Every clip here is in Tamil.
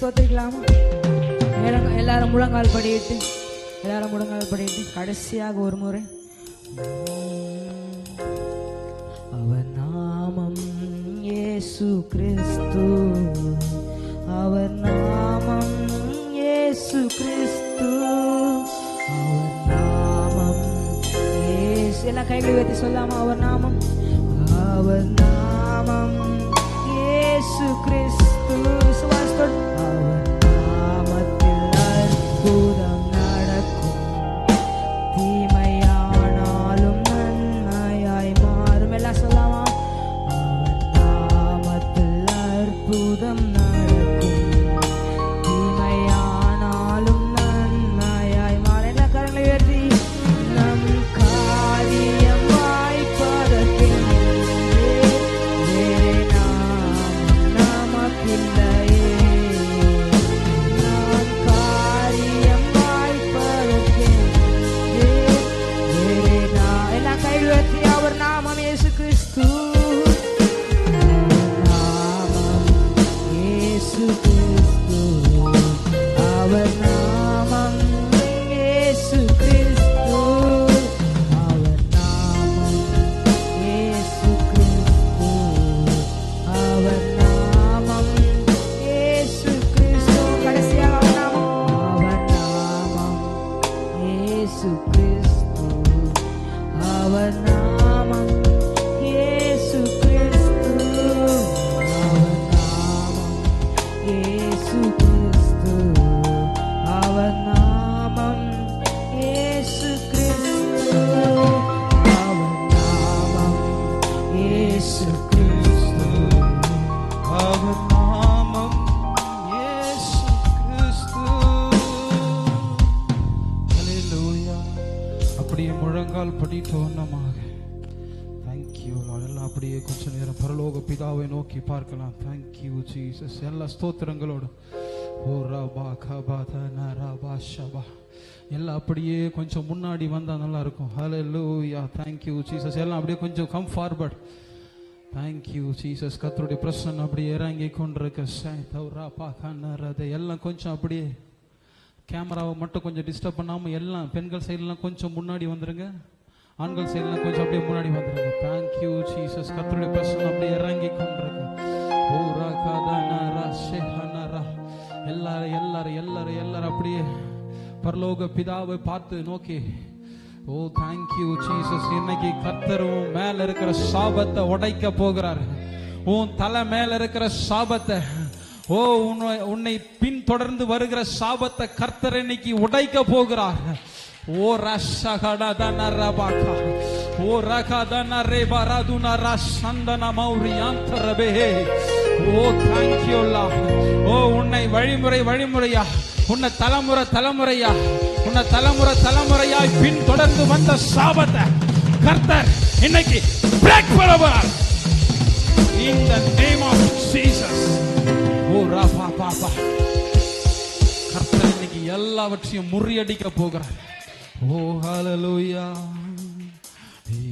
ஸ்தோத்திரிக்கலாமா? எல்லாரும் முழங்கால் படிட்டு எல்லாரும் முழங்கால் படிட்டு கடைசியாக ஒரு முறை. அவர் நாமம் ஏசு கிறிஸ்து. அவர் நாமம் ஏசு கிறிஸ்து. அவர் நாமம் ஏசு எல்லா கைகளை வைத்து சொல்லாமா? அவர் நாமம். அவர் நாமம் ஏசு கிறிஸ்து. பிதாவை நோக்கி பார்க்கலாம். தேங்க்யூ ஜீசஸ் எல்லா ஸ்தோத்திரங்களோடு. ஓ ரபா கபா தன ரபா ஷபா. எல்லாம் அப்படியே கொஞ்சம் முன்னாடி வந்தால் நல்லா இருக்கும் லூயா தேங்க்யூ ஜீசஸ் எல்லாம் அப்படியே கொஞ்சம் கம் ஃபார்வர்ட் தேங்க்யூ ஜீசஸ் கத்தருடைய பிரசன்னம் அப்படியே இறங்கி கொண்டிருக்க. சைதௌரா பாக்கனரதை எல்லாம் கொஞ்சம் அப்படியே கேமராவை மட்டும் கொஞ்சம் டிஸ்டர்ப் பண்ணாமல் எல்லாம் பெண்கள் சைட்லாம் கொஞ்சம் முன்னாடி வந்துருங்க. ஆண்கள் சைடில் கொஞ்சம் அப்படியே முன்னாடி வந்துருங்க. தேங்க்யூ ஜீசஸ் கத்தருடைய பிரசனம் அப்படியே இறங்கி கொண்டிருக்கு. ஓ ராகாதனரா ஷெஹனரா எல்லாரும் எல்லாரும் எல்லாரும் எல்லாரும் அப்படியே பரலோக பிதாவை பார்த்து நோக்கி ஓ தேங்க்யூ ஜீசஸ் இன்னைக்கு கத்தரும் மேல இருக்கிற சாபத்தை உடைக்க போகிறார். உன் தலை மேல இருக்கிற சாபத்தை ஓ உன்னை உன்னை பின்தொடர்ந்து வருகிற சாபத்தை கர்த்தர் இன்னைக்கு உடைக்க போகிறார். ஓ ரஷகடதன ரபாகா ஓ ரகதன ரேபரதுன ரஷந்தன மௌரியாந்தரபே ஓ தேங்க்யூ ஓ உன்னை வழிமுறை வழிமுறையா. உன்னை தலைமுறை தலைமுறையா. உன்னை தலைமுறை தலைமுறையாய் பின்தொடர்ந்து வந்த சாபத்தை கர்த்தர் இன்னைக்கு பிரேக் பண்ணுவார் in the name of Jesus. ஓ ராபா பாபா. கர்த்தர் இன்னைக்கு எல்லாவற்றையும் முறியடிக்க போகிறார். ஓ ஹalleluya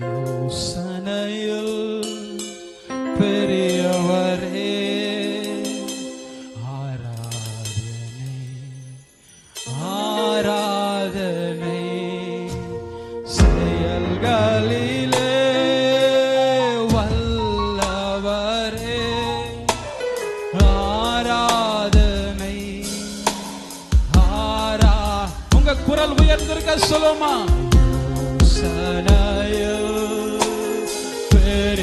யோசனையில் பெரியவரே या प्र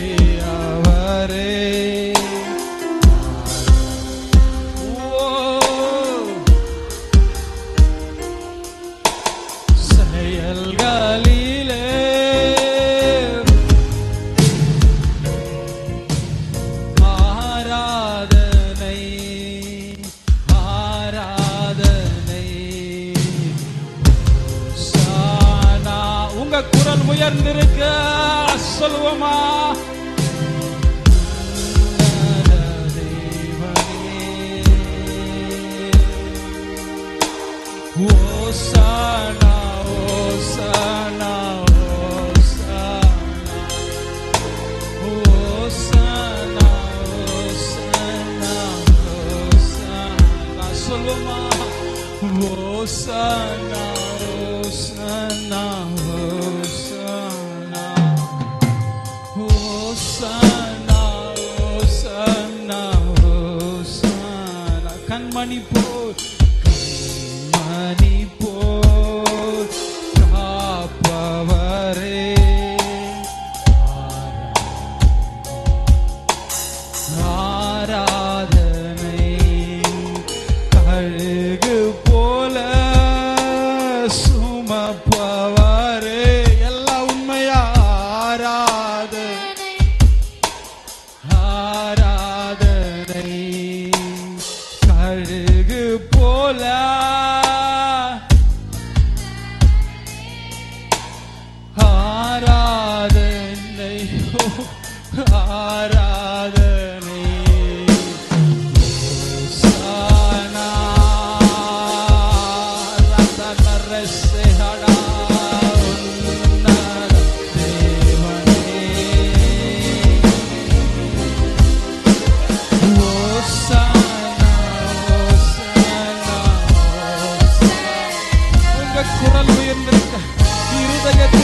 manipula Say